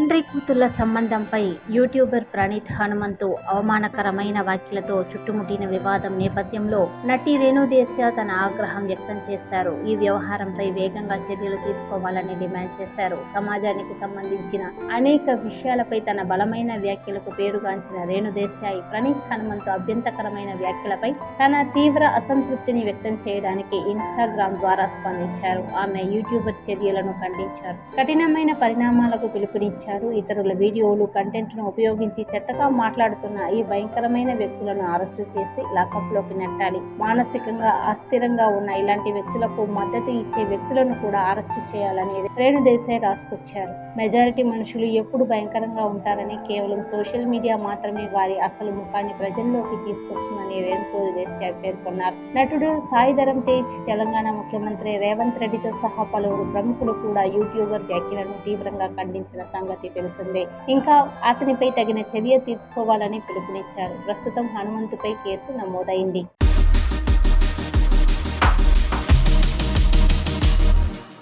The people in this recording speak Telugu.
తండ్రి కూతుర్ల సంబంధంపై యూట్యూబర్ ప్రణీత్ హనుమంతు అవమానకరమైన వ్యాఖ్యలతో చుట్టుముట్టిన వివాదం నేపథ్యంలో నటి రేణుదేశ తన ఆగ్రహం వ్యక్తం చేశారు. ఈ వ్యవహారంపై వేగంగా చర్యలు తీసుకోవాలని డిమాండ్ చేశారు. సమాజానికి సంబంధించిన అనేక విషయాలపై తన బలమైన వ్యాఖ్యలకు పేరుగాంచిన రేణుదేశాయ్ ప్రణీత్ హనుమంతు అభ్యంతకరమైన వ్యాఖ్యలపై తన తీవ్ర అసంతృప్తిని వ్యక్తం చేయడానికి ఇన్స్టాగ్రామ్ ద్వారా స్పందించారు. ఆమె యూట్యూబర్ చర్యలను ఖండించారు. కఠినమైన పరిణామాలకు పిలుపునిచ్చారు. ఇతరుల వీడియోలు కంటెంట్ను ఉపయోగించి చెత్తగా మాట్లాడుతున్న ఈ భయంకరమైన వ్యక్తులను అరెస్టు చేసి లాకప్లోకి నెట్టాలి. మానసికంగా అస్థిరంగా ఉన్న ఇలాంటి వ్యక్తులకు మద్దతు ఇచ్చే వ్యక్తులను కూడా అరెస్టు చేయాలని రేణుదేశాయ్ రాసుకొచ్చారు. మెజారిటీ మనుషులు ఎప్పుడు భయంకరంగా ఉంటారని కేవలం సోషల్ మీడియా మాత్రమే వారి అసలు ముఖాన్ని ప్రజల్లోకి తీసుకొస్తుందని రేణుకో దేశాయ్ పేర్కొన్నారు. నటుడు సాయిధరం తేజ్ తెలంగాణ ముఖ్యమంత్రి రేవంత్ రెడ్డితో సహా పలువురు ప్రముఖులు కూడా యూట్యూబర్ వ్యాఖ్యలను తీవ్రంగా ఖండించిన సంగతి తెలిసిందే. ఇంకా అతనిపై తగిన చర్య తీసుకోవాలని పిలుపునిచ్చారు. ప్రస్తుతం హనుమంతుపై కేసు నమోదైంది.